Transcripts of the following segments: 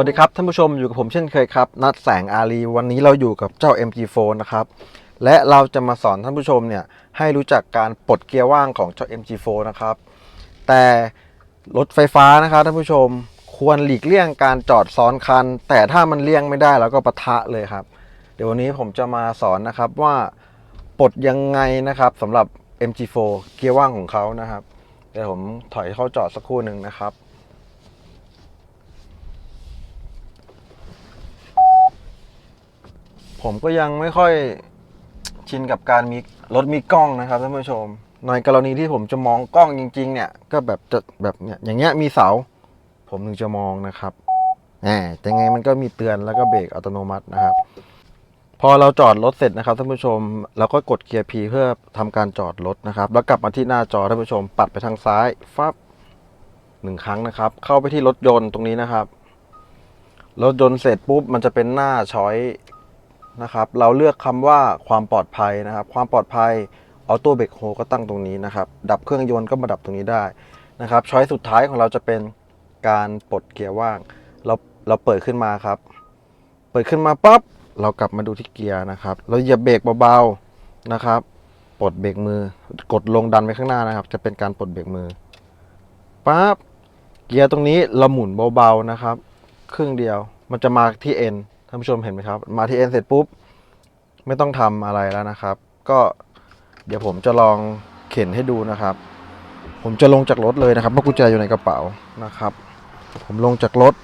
วัสดีครับท่านผู้ชมอยู่กับผมเช่นเคยครับนัดแสงอารีวันนี้เราอยู่กับเจ้า MG4 นะครับและเราจะมาสอนท่านผู้ชมเนี่ยให้รู้จักการปลดเกียร์ว่างของเจ้า MG4 นะครับแต่รถไฟฟ้านะครับท่านผู้ชมควรหลีกเลี่ยงการจอดซ้อนคัน แต่ถ้ามันเลี่ยงไม่ได้เราก็ปะทะเลยครับ เดี๋ยววันนี้ผมจะมาสอนนะครับว่าปลดยังไงนะครับสำหรับ MG4 เกียร์ว่างของเขานะครับเดี๋ยวผมถอยเข้าจอดสักครู่หนึ่งนะครับ ผมก็ยังไม่ค่อยชินกับการมีรถมีกล้องนะครับท่านผู้ชม ในกรณีที่ผมจะมองกล้องจริง ๆ เนี่ย ก็แบบจะแบบเนี้ยอย่างเงี้ยมีเสา ผมถึงจะมองนะครับแหมแต่ไงมันก็มีเตือนแล้วก็เบรกอัตโนมัตินะครับ พอเราจอดรถเสร็จนะครับท่านผู้ชมเราก็กดเกียร์ P เพื่อทำการจอดรถนะครับ แล้วกลับมาที่หน้าจอท่านผู้ชม ปัดไปทางซ้ายฟับหนึ่งครั้งนะครับ เข้าไปที่รถยนต์ตรงนี้นะครับรถยนต์เสร็จปุ๊บมันจะเป็นหน้าช้อย นะครับ เราเลือกคำว่าความปลอดภัยนะครับ ความปลอดภัยออโต้เบรกโฮก็ตั้งตรงนี้นะครับ ดับเครื่องยนต์ก็มาดับตรงนี้ได้นะครับ ช้อยสุดท้ายของเราจะเป็นการปลดเกียร์ว่าง เราเราเปิดขึ้นมาครับ เปิดขึ้นมาปั๊บเรากลับมาดูที่เกียร์นะครับ เราเหยียบเบรกเบาๆนะครับปลดเบรกมือกดลงดันไปข้างหน้านะครับ จะเป็นการปลดเบรกมือปั๊บเกียร์ตรงนี้เราหมุนเบาๆนะครับ ครึ่งเดียวมันจะมาที่ N ท่านผู้ชมเห็นไหมครับ มาที่ N เสร็จปุ๊บ ไม่ต้องทำอะไรแล้วนะครับ ก็เดี๋ยวผมจะลองเข็นให้ดูนะครับ ผมจะลงจากรถเลยนะครับเพราะกุญแจอยู่ในกระเป๋านะครับ ผมลงจากรถ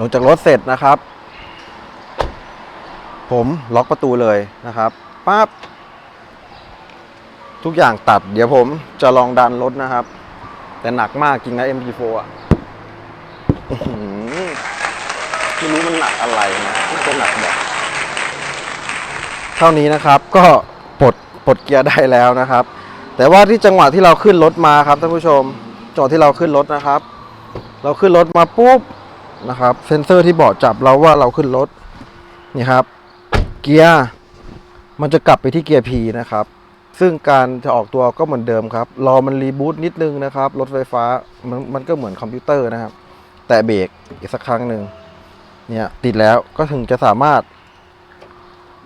ลงจากรถเสร็จนะครับ ผมล็อกประตูเลยนะครับปั๊บทุกอย่างตัด เดี๋ยวผมจะลองดันรถนะครับ แต่หนักมากจริงนะ MG4 อะ ไม่รู้มันหนักอะไรนะน่าจะหนักแบบเท่านี้นะครับก็ปลดปลดเกียร์ได้แล้วนะครับ แต่ว่าที่จังหวะที่เราขึ้นรถมาครับท่านผู้ชมจอดที่เราขึ้นรถนะครับ เราขึ้นรถมาปุ๊บนะครับ เซ็นเซอร์ที่เบาะจับเราว่าเราขึ้นรถนี่ครับ เกียร์มันจะกลับไปที่เกียร์ P นะครับ ซึ่งการจะออกตัวก็เหมือนเดิมครับ รอมันรีบูตนิดนึงนะครับ รถไฟฟ้ามันมันก็เหมือนคอมพิวเตอร์นะครับ แต่เบรกอีกสักครั้งหนึ่ง เนี่ยติดแล้วก็ถึงจะสามารถ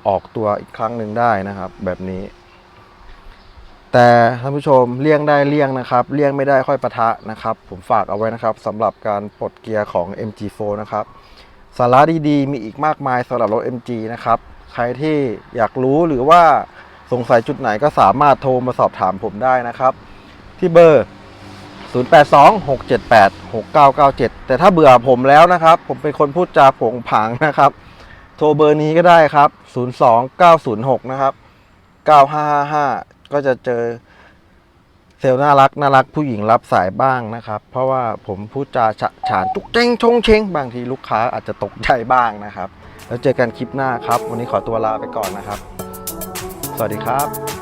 ออกตัวอีกครั้งหนึ่งได้นะครับ แบบนี้ แต่ท่านผู้ชมเลี่ยงได้เลี่ยงนะครับเลี่ยงไม่ได้ค่อยปะทะนะครับ ผมฝากเอาไว้นะครับสำหรับการปลดเกียร์ของ MG4 นะครับสาระดีๆ มีอีกมากมายสำหรับรถ MG นะครับ ใครที่อยากรู้หรือว่าสงสัยจุดไหนก็สามารถโทรมาสอบถามผมได้นะครับ ที่เบอร์ 0826786997 แต่ถ้าเบื่อผมแล้วนะครับ ผมเป็นคนพูดจาผงผางนะครับ โทรเบอร์นี้ก็ได้ครับ 02906 นะครับ 9555 ก็จะเจอเซลล์น่ารักน่ารักผู้หญิงรับสายบ้างนะครับ เพราะว่าผมพูดจาฉะฉานทุกเจ้งชงเชงบางทีลูกค้าอาจจะตกใจบ้างนะครับ แล้วเจอกันคลิปหน้าครับ วันนี้ขอตัวลาไปก่อนนะครับ สวัสดีครับ